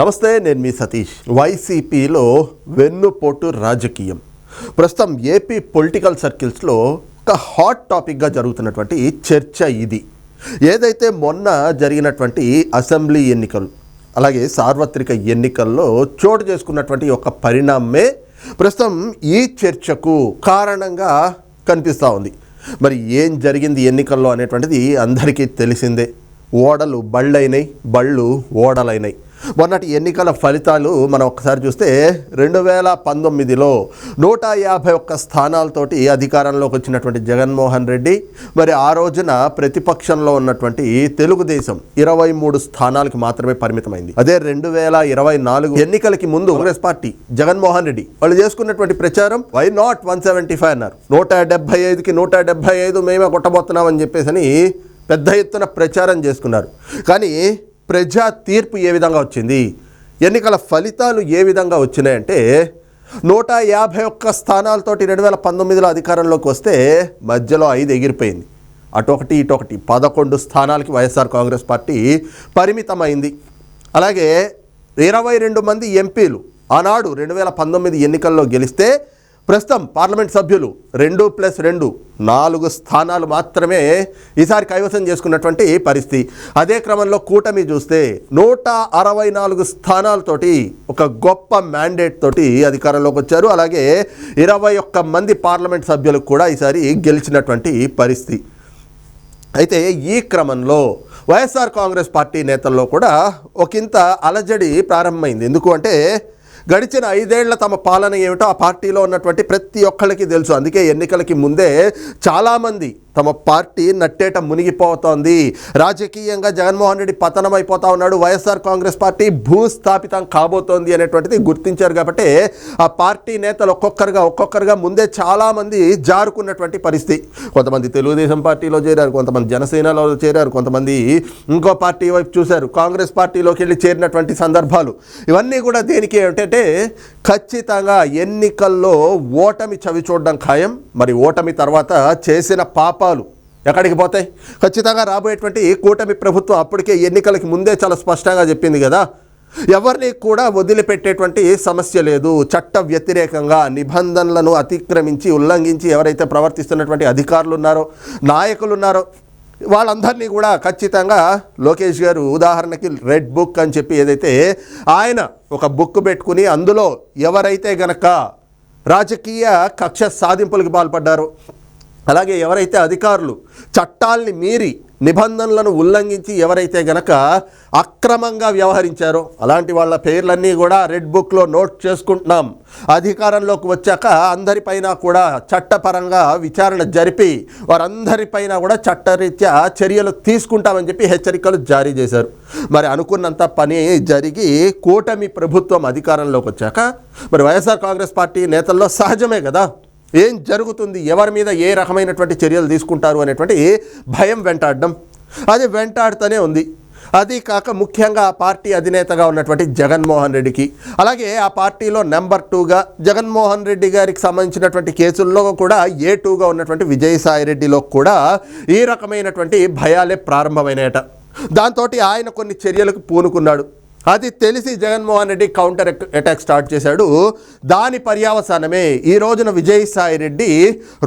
నమస్తే నేను మీ సతీష్. వైసీపీలో వెన్నుపోటు రాజకీయం. ప్రస్తుతం ఏపీ పొలిటికల్ సర్కిల్స్లో ఒక హాట్ టాపిక్గా జరుగుతున్నటువంటి చర్చ ఇది. ఏదైతే మొన్న జరిగినటువంటి అసెంబ్లీ ఎన్నికలు అలాగే సార్వత్రిక ఎన్నికల్లో చోటు చేసుకున్నటువంటి ఒక పరిణామమే ప్రస్తుతం ఈ చర్చకు కారణంగా కనిపిస్తూ ఉంది. మరి ఏం జరిగింది ఎన్నికల్లో అనేటువంటిది అందరికీ తెలిసిందే. ఓడలు బళ్ళైనాయి బళ్ళు ఓడలైనాయి మొన్నటి ఎన్నికల ఫలితాలు మనం ఒకసారి చూస్తే రెండు వేల పంతొమ్మిదిలో నూట యాభై ఒక్క స్థానాలతోటి అధికారంలోకి వచ్చినటువంటి జగన్మోహన్ రెడ్డి మరి ఆ రోజున ప్రతిపక్షంలో ఉన్నటువంటి తెలుగుదేశం ఇరవై మూడు స్థానాలకు మాత్రమే పరిమితమైంది. అదే రెండు వేల ఇరవై నాలుగు ఎన్నికలకి ముందు కాంగ్రెస్ పార్టీ జగన్మోహన్ రెడ్డి వాళ్ళు చేసుకున్నటువంటి ప్రచారం why not one seventy five అన్నారు. నూట డెబ్బై ఐదుకి నూట డెబ్బై ఐదు మేమే కొట్టబోతున్నామని చెప్పేసి పెద్ద ఎత్తున ప్రచారం చేసుకున్నారు. కానీ ప్రజా తీర్పు ఏ విధంగా వచ్చింది? ఎన్నికల ఫలితాలు ఏ విధంగా వచ్చినాయంటే నూట యాభై ఒక్క స్థానాలతోటి రెండు వేల పంతొమ్మిదిలో అధికారంలోకి వస్తే మధ్యలో ఐదు ఎగిరిపోయింది. అటొకటి ఇటొకటి పదకొండు స్థానాలకి వైఎస్ఆర్ కాంగ్రెస్ పార్టీ పరిమితమైంది. అలాగే ఇరవై రెండు మంది ఎంపీలు ఆనాడు రెండు వేల పంతొమ్మిది ఎన్నికల్లో గెలిస్తే ప్రస్తుతం పార్లమెంట్ సభ్యులు రెండు ప్లస్ రెండు నాలుగు స్థానాలు మాత్రమే ఈసారి కైవసం చేసుకున్నటువంటి పరిస్థితి. అదే క్రమంలో కూటమి చూస్తే నూట అరవై నాలుగు స్థానాలతోటి ఒక గొప్ప మ్యాండేట్ తోటి అధికారంలోకి వచ్చారు. అలాగే ఇరవై ఒక్క మంది పార్లమెంట్ సభ్యులకు కూడా ఈసారి గెలిచినటువంటి పరిస్థితి. అయితే ఈ క్రమంలో వైఎస్ఆర్ కాంగ్రెస్ పార్టీ నేతల్లో కూడా ఒకంత అలజడి ప్రారంభమైంది. ఎందుకు అంటే గడిచిన ఐదేళ్ళ తమ పాలన ఏమిటో ఆ పార్టీలో ఉన్నటువంటి ప్రతి ఒక్కళ్ళకి తెలుసు. అందుకే ఎన్నికలకి ముందే చాలామంది తమ పార్టీ నట్టేట మునిగిపోతోంది. రాజకీయంగా జగన్మోహన్ రెడ్డి పతనం అయిపోతా ఉన్నాడు. వైఎస్ఆర్ కాంగ్రెస్ పార్టీ భూస్థాపితం కాబోతోంది అనేటువంటిది గుర్తించారు కాబట్టి ఆ పార్టీ నేతలు ఒక్కొక్కరుగా ఒక్కొక్కరుగా ముందే చాలామంది జారుకున్నటువంటి పరిస్థితి. కొంతమంది తెలుగుదేశం పార్టీలో చేరారు కొంతమంది జనసేనలో చేరారు కొంతమంది ఇంకో పార్టీ వైపు చూశారు. కాంగ్రెస్ పార్టీలోకి వెళ్ళి చేరినటువంటి సందర్భాలు. ఇవన్నీ కూడా దేనికి ఏంటంటే ఖచ్చితంగా ఎన్నికల్లో ఓటమి చవి చూడడం ఖాయం. మరి ఓటమి తర్వాత చేసిన పాపాలు ఎక్కడికి పోతాయి? ఖచ్చితంగా రాబోయేటువంటి కూటమి ప్రభుత్వం అప్పటికే ఎన్నికలకి ముందే చాలా స్పష్టంగా చెప్పింది కదా. ఎవరిని కూడా వదిలిపెట్టేటువంటి సమస్య లేదు. చట్ట వ్యతిరేకంగా నిబంధనలను అతిక్రమించి ఉల్లంఘించి ఎవరైతే ప్రవర్తిస్తున్నటువంటి అధికారులు ఉన్నారో నాయకులు ఉన్నారో వాళ్ళందరినీ కూడా ఖచ్చితంగా లోకేష్ గారు ఉదాహరణకి రెడ్ బుక్ అని చెప్పి ఏదైతే ఆయన ఒక బుక్ పెట్టుకుని అందులో ఎవరైతే గనక రాజకీయ కక్ష సాధింపులకు పాల్పడ్డారో అలాగే ఎవరైతే అధికారులు చట్టాల్ని మీరి నిబంధనలను ఉల్లంఘించి ఎవరైతే గనక అక్రమంగా వ్యవహరించారో అలాంటి వాళ్ళ పేర్లన్నీ కూడా రెడ్ బుక్లో నోట్ చేసుకుంటున్నాం. అధికారంలోకి వచ్చాక అందరిపైన కూడా చట్టపరంగా విచారణ జరిపి వారందరిపైన కూడా చట్టరీత్యా చర్యలు తీసుకుంటామని చెప్పి హెచ్చరికలు జారీ చేశారు. మరి అనుకున్నంత పని జరిగి కూటమి ప్రభుత్వం అధికారంలోకి వచ్చాక మరి వైఎస్ఆర్ కాంగ్రెస్ పార్టీ నేతల్లో సహజమే కదా? ఏం జరుగుతుంది? ఎవరి మీద ఏ రకమైనటువంటి చర్యలు తీసుకుంటారు అనేటువంటి భయం వెంటాడడం. అది వెంటాడుతూనే ఉంది. అది కాక ముఖ్యంగా ఆ పార్టీ అధినేతగా ఉన్నటువంటి జగన్మోహన్ రెడ్డికి. అలాగే ఆ పార్టీలో నెంబర్ టూగా జగన్మోహన్ రెడ్డి గారికి సంబంధించినటువంటి కేసుల్లో కూడా ఏ టూగా ఉన్నటువంటి విజయసాయి రెడ్డిలో కూడా ఈ రకమైనటువంటి భయాలే ప్రారంభమైనట దాంతో ఆయన కొన్ని చర్యలకు పూనుకున్నాడు. అది తెలిసి Jaganmohan Reddy counter attack start చేశాడు. దాని పర్యావసానమే ఈ రోజున విజయసాయి రెడ్డి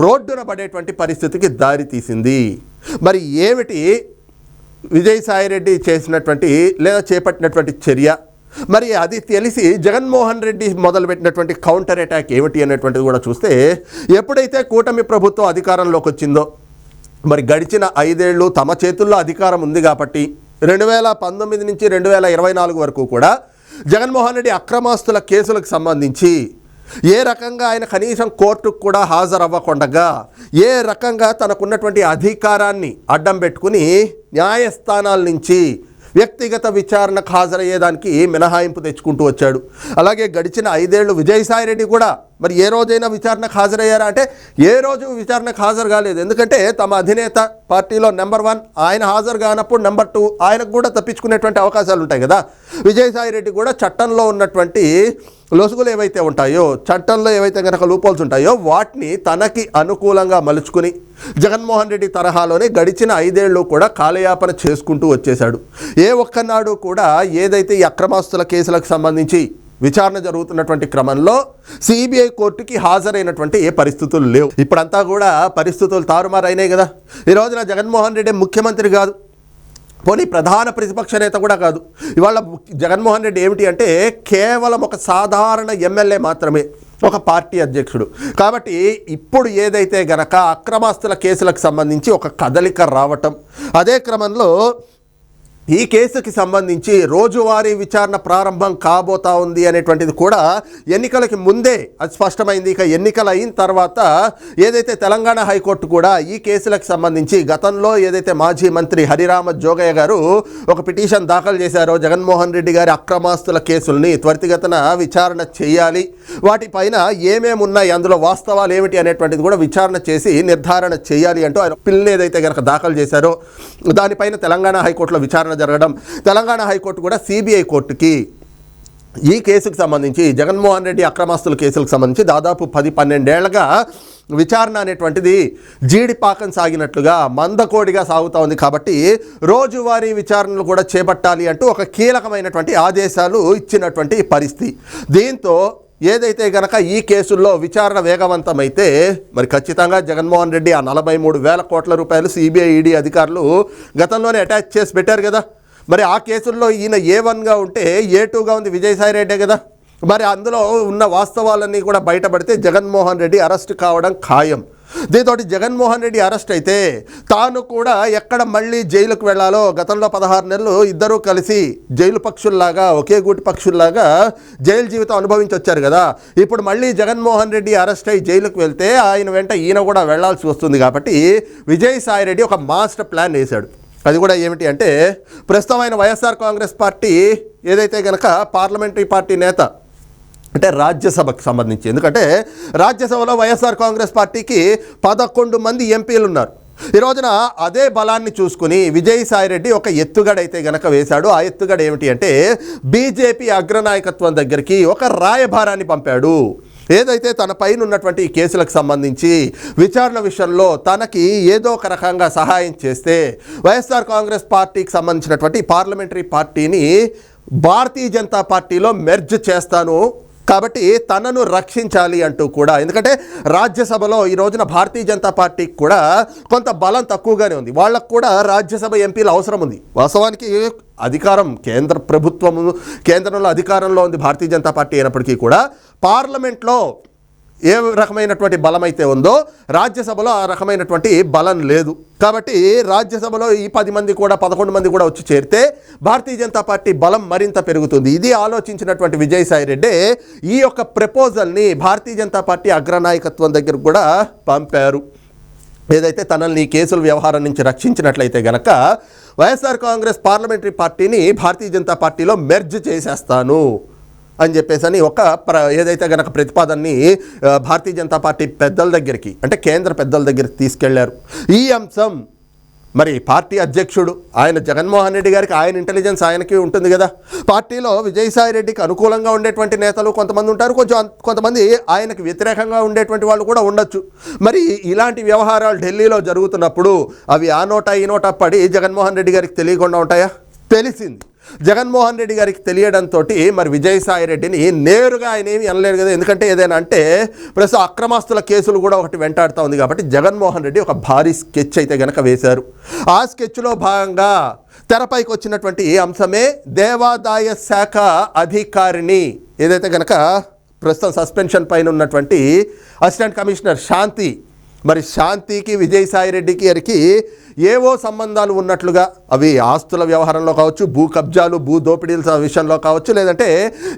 రోడ్డున పడేటువంటి పరిస్థితికి దారి తీసింది. మరి ఏమిటి విజయసాయి రెడ్డి చేసినటువంటి లేదా చేపట్టినటువంటి చర్య? మరి అది తెలిసి జగన్మోహన్ రెడ్డి మొదలుపెట్టినటువంటి కౌంటర్ అటాక్ ఏమిటి అనేటువంటిది కూడా చూస్తే ఎప్పుడైతే కూటమి ప్రభుత్వం అధికారంలోకి వచ్చిందో మరి గడిచిన ఐదేళ్ళు తమ చేతుల్లో అధికారం ఉంది కాబట్టి రెండు వేల పంతొమ్మిది నుంచి రెండు వేల ఇరవై నాలుగు వరకు కూడా జగన్మోహన్ రెడ్డి అక్రమాస్తుల కేసులకు సంబంధించి ఏ రకంగా ఆయన కనీసం కోర్టుకు కూడా హాజరవ్వకుండగా ఏ రకంగా తనకున్నటువంటి అధికారాన్ని అడ్డం పెట్టుకుని న్యాయస్థానాల నుంచి వ్యక్తిగత విచారణకు హాజరయ్యేదానికి మినహాయింపు తెచ్చుకుంటూ వచ్చాడు. అలాగే గడిచిన ఐదేళ్ళు విజయసాయిరెడ్డి కూడా మరి ఏ రోజైనా విచారణకు హాజరయ్యారా అంటే ఏ రోజు విచారణకు హాజరు కాలేదు. ఎందుకంటే తమ అధినేత పార్టీలో నెంబర్ వన్ ఆయన హాజరు కానప్పుడు నెంబర్ టూ ఆయనకు కూడా తప్పించుకునేటువంటి అవకాశాలు ఉంటాయి కదా. విజయసాయి రెడ్డి కూడా చట్టంలో ఉన్నటువంటి లొసుగులు ఏవైతే ఉంటాయో చట్టంలో ఏవైతే కనుక లూపోల్స్ ఉంటాయో వాటిని తనకి అనుకూలంగా మలుచుకుని జగన్మోహన్ రెడ్డి తరహాలోనే గడిచిన ఐదేళ్ళు కూడా కాలయాపన చేసుకుంటూ వచ్చేశాడు. ఏ ఒక్కనాడు కూడా ఏదైతే ఈ అక్రమాస్తుల కేసులకు సంబంధించి విచారణ జరుగుతున్నటువంటి క్రమంలో సిబిఐ కోర్టుకి హాజరైనటువంటి ఏ పరిస్థితులు లేవు. ఇప్పుడంతా కూడా పరిస్థితులు తారుమారైనాయి కదా. ఈ రోజున జగన్మోహన్ రెడ్డి ముఖ్యమంత్రి కాదు. పోనీ ప్రధాన ప్రతిపక్ష నేత కూడా కాదు. ఇవాళ జగన్మోహన్ రెడ్డి ఏమిటి అంటే కేవలం ఒక సాధారణ ఎమ్మెల్యే మాత్రమే ఒక పార్టీ అధ్యక్షుడు. కాబట్టి ఇప్పుడు ఏదైతే గనక అక్రమాస్తుల కేసులకు సంబంధించి ఒక కదలిక రావటం అదే క్రమంలో ఈ కేసుకి సంబంధించి రోజువారీ విచారణ ప్రారంభం కాబోతా ఉంది అనేటువంటిది కూడా ఎన్నికలకి ముందే అది స్పష్టమైంది. ఇక ఎన్నికలు అయిన తర్వాత ఏదైతే తెలంగాణ హైకోర్టు కూడా ఈ కేసులకు సంబంధించి గతంలో ఏదైతే మాజీ మంత్రి హరిరామ జోగయ్య గారు ఒక పిటిషన్ దాఖలు చేశారో జగన్మోహన్ రెడ్డి గారి అక్రమాస్తుల కేసుల్ని త్వరితగతన విచారణ చేయాలి. వాటిపైన ఏమేమి ఉన్నాయి? అందులో వాస్తవాలు ఏమిటి? అనేటువంటిది కూడా విచారణ చేసి నిర్ధారణ చేయాలి అంటూ ఆయన పిల్లు ఏదైతే కనుక దాఖలు చేశారో దానిపైన తెలంగాణ హైకోర్టులో విచారణ జరగడం. తెలంగాణ హైకోర్టు కూడా సిబిఐ కోర్టుకి ఈ కేసుకు సంబంధించి జగన్మోహన్ రెడ్డి అక్రమాస్తుల కేసులకు సంబంధించి దాదాపు పది పన్నెండేళ్ళుగా విచారణ అనేటువంటిది జీడిపాకం సాగినట్లుగా మందకోడిగా సాగుతూ ఉంది కాబట్టి రోజువారీ విచారణలు కూడా చేపట్టాలి అంటూ ఒక కీలకమైనటువంటి ఆదేశాలు ఇచ్చినటువంటి పరిస్థితి. దీంతో ఏదైతే గనక ఈ కేసుల్లో విచారణ వేగవంతమైతే మరి ఖచ్చితంగా జగన్మోహన్ రెడ్డి ఆ నలభై మూడు వేల కోట్ల రూపాయలు సిబిఐ ఈడీ అధికారులు గతంలోనే అటాచ్ చేసి పెట్టారు కదా. మరి ఆ కేసుల్లో ఈయన ఏ వన్గా ఉంటే ఏ టూగా ఉంది విజయసాయి రెడ్డే కదా. మరి అందులో ఉన్న వాస్తవాలన్నీ కూడా బయటపడితే జగన్మోహన్ రెడ్డి అరెస్ట్ కావడం ఖాయం. దీంతోటి జగన్మోహన్ రెడ్డి అరెస్ట్ అయితే తాను కూడా ఎక్కడ మళ్ళీ జైలుకు వెళ్ళాలో గతంలో పదహారు నెలలు ఇద్దరూ కలిసి జైలు పక్షుల్లాగా ఒకే గూటి పక్షుల్లాగా జైలు జీవితం అనుభవించి వచ్చారు కదా. ఇప్పుడు మళ్ళీ జగన్మోహన్ రెడ్డి అరెస్ట్ అయ్యి జైలుకు వెళ్తే ఆయన వెంట ఈయన కూడా వెళ్ళాల్సి వస్తుంది కాబట్టి విజయసాయి రెడ్డి ఒక మాస్టర్ ప్లాన్ వేశాడు. అది కూడా ఏమిటి అంటే ప్రస్తుతం వైఎస్ఆర్ కాంగ్రెస్ పార్టీ ఏదైతే గనక పార్లమెంటరీ పార్టీ నేత అంటే రాజ్యసభకు సంబంధించి. ఎందుకంటే రాజ్యసభలో వైఎస్ఆర్ కాంగ్రెస్ పార్టీకి పదకొండు మంది ఎంపీలు ఉన్నారు ఈ రోజున అదే బలాన్ని చూసుకుని విజయసాయి రెడ్డి ఒక ఎత్తుగడ అయితే గనక వేశాడు. ఆ ఎత్తుగడ ఏమిటి అంటే బీజేపీ అగ్రనాయకత్వం దగ్గరికి ఒక రాయభారాన్ని పంపాడు. ఏదైతే తన పైన ఉన్నటువంటి కేసులకు సంబంధించి విచారణ విషయంలో తనకి ఏదో ఒక రకంగా సహాయం చేస్తే వైఎస్ఆర్ కాంగ్రెస్ పార్టీకి సంబంధించినటువంటి పార్లమెంటరీ పార్టీని భారతీయ జనతా పార్టీలో మెర్జ్ చేస్తాను కాబట్టి తనను రక్షించాలి అంటూ కూడా ఎందుకంటే రాజ్యసభలో ఈ రోజున భారతీయ జనతా పార్టీకి కూడా కొంత బలం తక్కువగానే ఉంది. వాళ్ళకు కూడా రాజ్యసభ ఎంపీలు అవసరం ఉంది. వాస్తవానికి అధికారం కేంద్ర ప్రభుత్వము కేంద్రంలో అధికారంలో ఉంది భారతీయ జనతా పార్టీ అయినప్పటికీ కూడా పార్లమెంట్లో ఏ రకమైనటువంటి బలం అయితే ఉందో రాజ్యసభలో ఆ రకమైనటువంటి బలం లేదు. కాబట్టి రాజ్యసభలో ఈ పది మంది కూడా పదకొండు మంది కూడా వచ్చి చేరితే భారతీయ జనతా పార్టీ బలం మరింత పెరుగుతుంది. ఇది ఆలోచించినటువంటి విజయసాయి రెడ్డి ఈ యొక్క ప్రపోజల్ని భారతీయ జనతా పార్టీ అగ్రనాయకత్వం దగ్గర కూడా పంపారు. ఏదైతే తనల్ని ఈ కేసుల వ్యవహారం నుంచి రక్షించినట్లయితే గనక వైఎస్ఆర్ కాంగ్రెస్ పార్లమెంటరీ పార్టీని భారతీయ జనతా పార్టీలో మెర్జ్ చేసేస్తాను. అని చెప్పేసి అని ఒక ప్ర ఏదైతే గనక ప్రతిపాదనని భారతీయ జనతా పార్టీ పెద్దల దగ్గరికి అంటే కేంద్ర పెద్దల దగ్గరికి తీసుకెళ్ళారు. ఈ అంశం మరి పార్టీ అధ్యక్షుడు ఆయన జగన్మోహన్ రెడ్డి గారికి ఆయన ఇంటెలిజెన్స్ ఆయనకి ఉంటుంది కదా. పార్టీలో విజయసాయి రెడ్డికి అనుకూలంగా ఉండేటువంటి నేతలు కొంతమంది ఉంటారు. కొంచెం కొంతమంది ఆయనకి వ్యతిరేకంగా ఉండేటువంటి వాళ్ళు కూడా ఉండొచ్చు. మరి ఇలాంటి వ్యవహారాలు ఢిల్లీలో జరుగుతున్నప్పుడు అవి ఆ నోటా ఈ నోటా పడి జగన్మోహన్ రెడ్డి గారికి తెలియకుండా ఉంటాయా? తెలిసింది. జగన్మోహన్ రెడ్డి గారికి తెలియడంతో మరి విజయసాయి రెడ్డిని నేరుగా ఆయన ఏమి అనలేరు కదా. ఎందుకంటే ఏదైనా అంటే ప్రస్తుతం అక్రమాస్తుల కేసులు కూడా ఒకటి వెంటాడుతూ ఉంది కాబట్టి జగన్మోహన్ రెడ్డి ఒక భారీ స్కెచ్ అయితే గనక వేశారు. ఆ స్కెచ్లో భాగంగా తెరపైకి వచ్చినటువంటి ఈ అంశమే దేవాదాయ శాఖ అధికారిని ఏదైతే గనక ప్రస్తుతం సస్పెన్షన్ పైన ఉన్నటువంటి అసిస్టెంట్ కమిషనర్ శాంతి మరి శాంతికి విజయసాయి రెడ్డికి గారికి ఏవో సంబంధాలు ఉన్నట్లుగా అవి ఆస్తుల వ్యవహారంలో కావచ్చు భూ కబ్జాలు భూ దోపిడీల విషయంలో కావచ్చు లేదంటే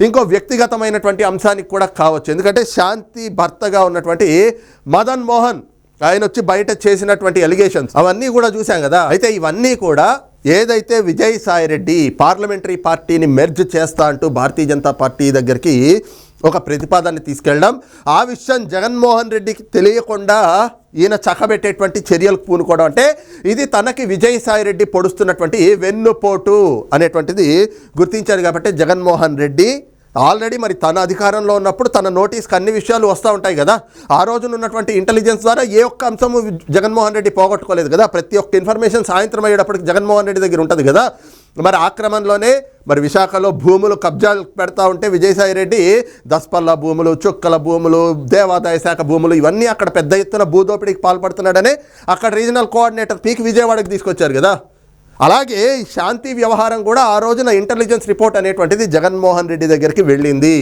ఇంకో వ్యక్తిగతమైనటువంటి అంశానికి కూడా కావచ్చు. ఎందుకంటే శాంతి భర్తగా ఉన్నటువంటి మదన్ మోహన్ ఆయన వచ్చి బయట చేసినటువంటి ఎలిగేషన్స్ అవన్నీ కూడా చూసాం కదా. అయితే ఇవన్నీ కూడా ఏదైతే విజయసాయి రెడ్డి పార్లమెంటరీ పార్టీని మెర్జ్ చేస్తా అంటూ భారతీయ జనతా పార్టీ దగ్గరికి ఒక ప్రతిపాదన తీసుకెళ్ళడం. ఆ విషయం జగన్మోహన్ రెడ్డికి తెలియకుండా ఈయన చక్కబెట్టేటువంటి చర్యలకు పూనుకోవడం అంటే ఇది తనకి విజయసాయి రెడ్డి పొడుస్తున్నటువంటి వెన్నుపోటు అనేటువంటిది గుర్తించారు కాబట్టి జగన్మోహన్ రెడ్డి. ఆల్రెడీ మరి తన అధికారంలో ఉన్నప్పుడు తన నోటీస్కి అన్ని విషయాలు వస్తూ ఉంటాయి కదా. ఆ రోజున ఉన్నటువంటి ఇంటెలిజెన్స్ ద్వారా ఏ ఒక్క అంశము జగన్మోహన్ రెడ్డి పోగొట్టుకోలేదు కదా. ప్రతి ఒక్క ఇన్ఫర్మేషన్ సాయంత్రం అయ్యేటప్పటికి జగన్మోహన్ రెడ్డి దగ్గర ఉంటుంది కదా. మరి ఆ క్రమంలోనే మరి విశాఖలో భూములు కబ్జాలు పెడతా ఉంటే విజయసాయి రెడ్డి దస్పల్ల భూములు చుక్కల భూములు దేవాదాయ శాఖ భూములు ఇవన్నీ అక్కడ పెద్ద ఎత్తున భూదోపిడీకి పాల్పడుతున్నాడని అక్కడ రీజనల్ కోఆర్డినేటర్ పీక్ విజయవాడకి తీసుకొచ్చారు కదా. అలాగే శాంతి వ్యవహారం కూడా ఆ రోజున ఇంటెలిజెన్స్ రిపోర్ట్ అనేటువంటిది జగన్మోహన్ రెడ్డి దగ్గరికి వెళ్ళింది.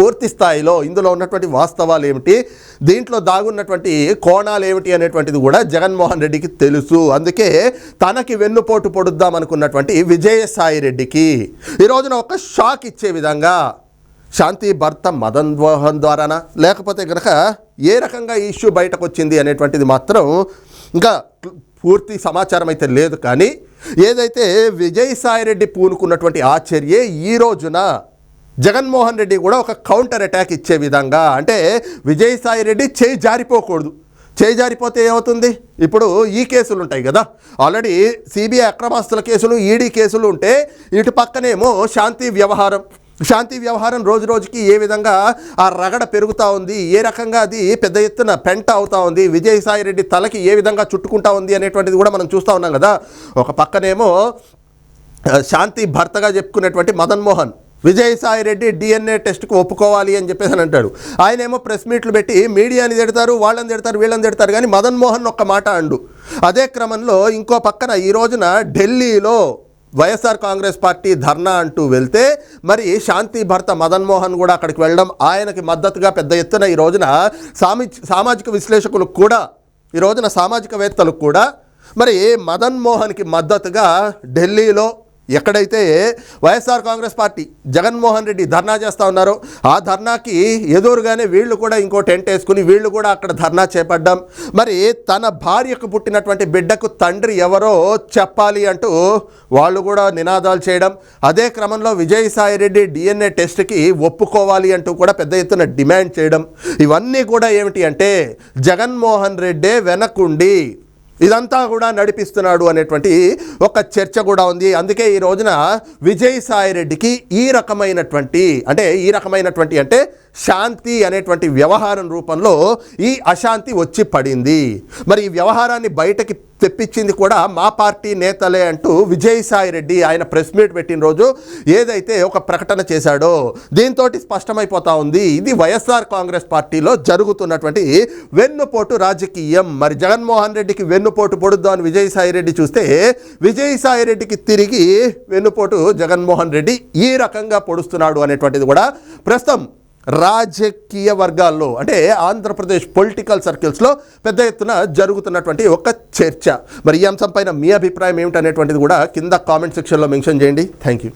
పూర్తి స్థాయిలో ఇందులో ఉన్నటువంటి వాస్తవాలు ఏమిటి? దీంట్లో దాగున్నటువంటి కోణాలు ఏమిటి అనేటువంటిది కూడా జగన్మోహన్ రెడ్డికి తెలుసు. అందుకే తనకి వెన్నుపోటు పొడుద్దాం అనుకున్నటువంటి విజయసాయి రెడ్డికి. ఈ రోజున ఒక షాక్ ఇచ్చే విధంగా శాంతి భర్త మదన్ మోహన్ ద్వారానా? లేకపోతే కనుక ఏ రకంగా ఈ ఇష్యూ బయటకు వచ్చింది అనేటువంటిది మాత్రం ఇంకా పూర్తి సమాచారం అయితే లేదు కానీ ఏదైతే విజయసాయి రెడ్డి పూనుకున్నటువంటి ఆశ్చర్యే ఈ రోజున జగన్మోహన్ రెడ్డి కూడా ఒక కౌంటర్ అటాక్ ఇచ్చే విధంగా అంటే విజయసాయి రెడ్డి చేయి జారిపోకూడదు. చేయి జారిపోతే ఏమవుతుంది? ఇప్పుడు ఈ కేసులు ఉంటాయి కదా. ఆల్రెడీ సిబిఐ అక్రమాస్తుల కేసులు ఈడీ కేసులు ఉంటే ఇటు పక్కనేమో శాంతి వ్యవహారం. శాంతి వ్యవహారం రోజు రోజుకి ఏ విధంగా ఆ రగడ పెరుగుతూ ఉంది? ఏ రకంగా అది పెద్ద ఎత్తున పెంట అవుతా ఉంది? విజయసాయి రెడ్డి తలకి ఏ విధంగా చుట్టుకుంటా ఉంది అనేటువంటిది కూడా మనం చూస్తూ ఉన్నాం కదా. ఒక పక్కనేమో శాంతి భర్తగా చెప్పుకునేటువంటి మదన్ మోహన్. విజయసాయి రెడ్డి డిఎన్ఏ టెస్ట్కి ఒప్పుకోవాలి అని చెప్పేసి అని అంటాడు. ఆయన ఏమో ప్రెస్ మీట్లు పెట్టి మీడియాని తిడతారు వాళ్ళని తిడతారు వీళ్ళని తిడతారు కానీ మదన్ మోహన్ ఒక్క మాట అండు. అదే క్రమంలో ఇంకో పక్కన ఈ రోజున ఢిల్లీలో వైఎస్ఆర్ కాంగ్రెస్ పార్టీ ధర్నా అంటూ వెళ్తే మరి శాంతి భర్త మదన్ మోహన్ కూడా అక్కడికి వెళ్ళడం ఆయనకి మద్దతుగా పెద్ద ఎత్తున ఈ రోజున సామి సామాజిక విశ్లేషకులకు కూడా ఈ రోజున సామాజికవేత్తలకు కూడా మరి మదన్ మోహన్కి మద్దతుగా ఢిల్లీలో ఎక్కడైతే వైఎస్ఆర్ కాంగ్రెస్ పార్టీ జగన్మోహన్ రెడ్డి ధర్నా చేస్తూ ఉన్నారో ఆ ధర్నాకి ఎదురుగానే వీళ్ళు కూడా ఇంకో టెంట్ వేసుకుని వీళ్ళు కూడా అక్కడ ధర్నా చేపడ్డాం. మరి తన భార్యకు పుట్టినటువంటి బిడ్డకు తండ్రి ఎవరో చెప్పాలి అంటూ వాళ్ళు కూడా నినాదాలు చేయడం. అదే క్రమంలో విజయసాయి రెడ్డి డిఎన్ఏ టెస్ట్కి ఒప్పుకోవాలి అంటూ కూడా పెద్ద ఎత్తున డిమాండ్ చేయడం. ఇవన్నీ కూడా ఏమిటి అంటే జగన్మోహన్ రెడ్డే వెనకుండి ఇదంతా కూడా నడిపిస్తున్నాడు అనేటువంటి ఒక చర్చ కూడా ఉంది. అందుకే ఈ రోజున విజయసాయి రెడ్డికి ఈ రకమైనటువంటి అంటే ఈ రకమైనటువంటి అంటే శాంతి అనేటువంటి వ్యవహారం రూపంలో ఈ అశాంతి వచ్చి పడింది. మరి ఈ వ్యవహారాన్ని బయటకి తెప్పించింది కూడా మా పార్టీ నేతలే అంటూ విజయసాయి రెడ్డి ఆయన ప్రెస్ మీట్ పెట్టిన రోజు ఏదైతే ఒక ప్రకటన చేశాడో దీంతో స్పష్టమైపోతా ఉంది. ఇది వైఎస్ఆర్ కాంగ్రెస్ పార్టీలో జరుగుతున్నటువంటి వెన్నుపోటు రాజకీయం. మరి జగన్మోహన్ రెడ్డికి వెన్నుపోటు పొడుద్దాం అని విజయసాయి రెడ్డి చూస్తే విజయసాయి రెడ్డికి తిరిగి వెన్నుపోటు జగన్మోహన్ రెడ్డి ఈ రకంగా పొడుస్తున్నాడు అనేటువంటిది కూడా ప్రస్తుతం రాజకీయ వర్గాల్లో అంటే ఆంధ్రప్రదేశ్ పొలిటికల్ సర్కిల్స్లో పెద్ద ఎత్తున జరుగుతున్నటువంటి ఒక చర్చ. మరి ఈ అంశం పైన మీ అభిప్రాయం ఏమిటనేటువంటిది కూడా కింద కామెంట్ సెక్షన్లో మెన్షన్ చేయండి. Thank you